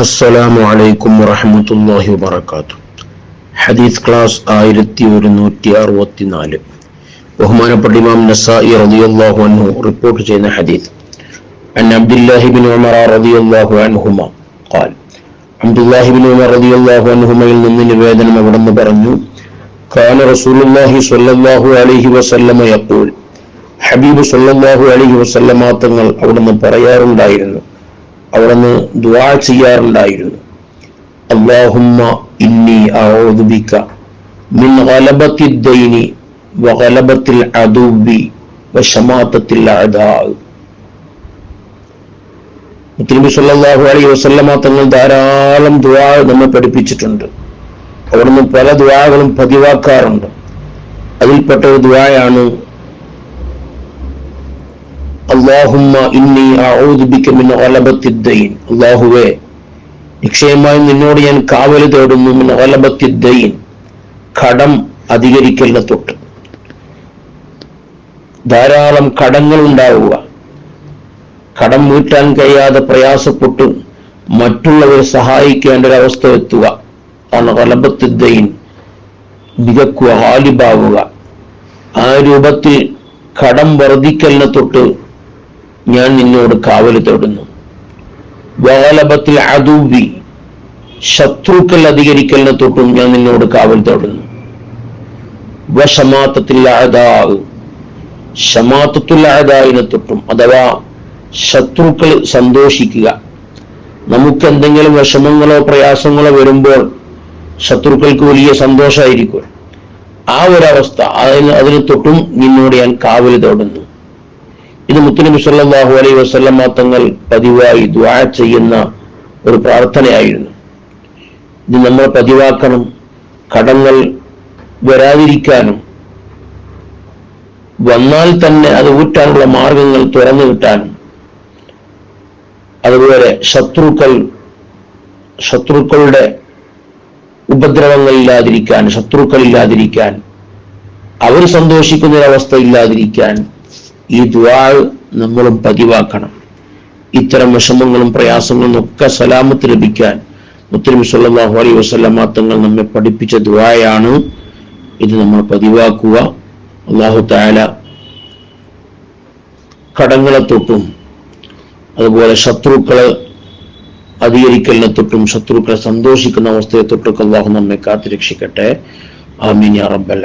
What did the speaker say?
അസ്സലാമു അലൈക്കും വറഹമത്തല്ലാഹി വബർക്കാത്തു ഹദീസ് ക്ലാസ് ആയിരത്തി ഒരുന്നൂറ്റി അറുപത്തിനാല് ബഹുമാനപ്പെട്ട ഇമാം നസായി റളിയല്ലാഹു അൻഹു റിപ്പോർട്ട് ചെയ്യുന്ന ഹദീസ്. അൻ അബ്ദുല്ലാഹി ബിൻ ഉമർ റളിയല്ലാഹു അൻഹുമ ഖാൽ. അബ്ദുല്ലാഹി ബിൻ ഉമർ റളിയല്ലാഹു അൻഹുമയിൽ നിന്ന് നിവേദനം അവിടുന്ന് പറഞ്ഞു? കാന റസൂലുള്ളാഹി സ്വല്ലല്ലാഹു അലൈഹി വസല്ലമ യഖൂൽ. ഹബീബ് സ്വല്ലല്ലാഹു അലൈഹി വസല്ലമ തങ്ങൾ അവിടുന്ന് പറയാറുണ്ടായിരുന്നു. അവിടുന്ന് ദുആ ചെയ്യാറുണ്ടായിരുന്നു. അള്ളാഹുമ്മ ഇന്നി ഔദുബിക്ക ബിക മിൻ ഗലബത്തി ദൈനി വഗലബത്തിൽ അദൂബി വശമാത്തത്തിൽ അദാ. മുത്തനബി സല്ലാഹു അലൈഹി വസല്ലമ തങ്ങൾ ധാരാളം ദുആ നമ്മെ പഠിപ്പിച്ചിട്ടുണ്ട്. അവിടുന്ന് പല ദുആകളും പതിവാക്കാറുണ്ട്. അതിൽപ്പെട്ട ഒരു ദുആയാണ് അള്ളാഹുമ്മ ഇന്നി അല്ലാഹുവേ നിശ്ചയമായും നിന്നോട് ഞാൻ കാവൽ തേടുന്നു മിൻ കടം അധികരിക്കലിനെ തൊട്ട്. ധാരാളം കടങ്ങൾ ഉണ്ടാവുക. കടം വീട്ടാൻ കഴിയാതെ പ്രയാസപ്പെട്ട് മറ്റുള്ളവരെ സഹായിക്കേണ്ട ഒരു അവസ്ഥ എത്തുക. ആണ് ഒലബത്തിദ്ദയിൻ മികക്കുക ഹാലിബാവുക. ആ രൂപത്തിൽ കടം വർദ്ധിക്കലിനെ തൊട്ട് ഞാൻ നിന്നോട് കാവൽ തേടുന്നു. വകലബത്തിൽ അദൂബി ശത്രുക്കൾ അധികരിക്കലിനെ തൊട്ടും ഞാൻ നിന്നോട് കാവൽ തേടുന്നു. വശമാത്തത്തിൽ അതാവ് ഷമാത്തത്തുൽ തൊട്ടും അഥവാ ശത്രുക്കൾ സന്തോഷിക്കുക. നമുക്ക് എന്തെങ്കിലും വിഷമങ്ങളോ പ്രയാസങ്ങളോ വരുമ്പോൾ ശത്രുക്കൾക്ക് വലിയ സന്തോഷമായിരിക്കും. ആ ഒരവസ്ഥ അതിന് അതിന് തൊട്ടും നിന്നോട് ഞാൻ കാവൽ തേടുന്നു. ഇത് മുത്തലിം സല്ലല്ലാഹു അലൈഹി വസ്ലമ തങ്ങൾ പതിവായി ദുആ ചെയ്യുന്ന ഒരു പ്രാർത്ഥനയായിരുന്നു. ഇത് നമ്മൾ പതിവാക്കണം കടങ്ങൾ വരാതിരിക്കാനും വന്നാൽ തന്നെ അത് ഊറ്റാനുള്ള മാർഗങ്ങൾ തുറന്നു കിട്ടാനും അതുപോലെ ശത്രുക്കൾ ശത്രുക്കളുടെ ഉപദ്രവങ്ങൾ ഇല്ലാതിരിക്കാൻ ശത്രുക്കൾ ഇല്ലാതിരിക്കാൻ അവർ സന്തോഷിക്കുന്നൊരവസ്ഥ ഇല്ലാതിരിക്കാൻ ഈ ദുആ നമ്മളും പതിവാക്കണം. ഇത്തരം വിഷമങ്ങളും പ്രയാസങ്ങളും ഒക്കെ സലാമത്ത് ലഭിക്കാൻ മുത്തലിം സല്ലല്ലാഹു അലൈഹി വസല്ലമ തങ്ങൾ നമ്മെ പഠിപ്പിച്ച ദ്വായാണ് ഇത് നമ്മൾ പതിവാക്കുക. അള്ളാഹു താല കടങ്ങളെ തൊട്ടും അതുപോലെ ശത്രുക്കളെ അധികരിക്കലിനെ തൊട്ടും ശത്രുക്കളെ സന്തോഷിക്കുന്ന അവസ്ഥയെ തൊട്ടൊക്കെ അള്ളാഹു നമ്മെ കാത്തുരക്ഷിക്കട്ടെ. ആമീൻ യാ റബ്ബൽ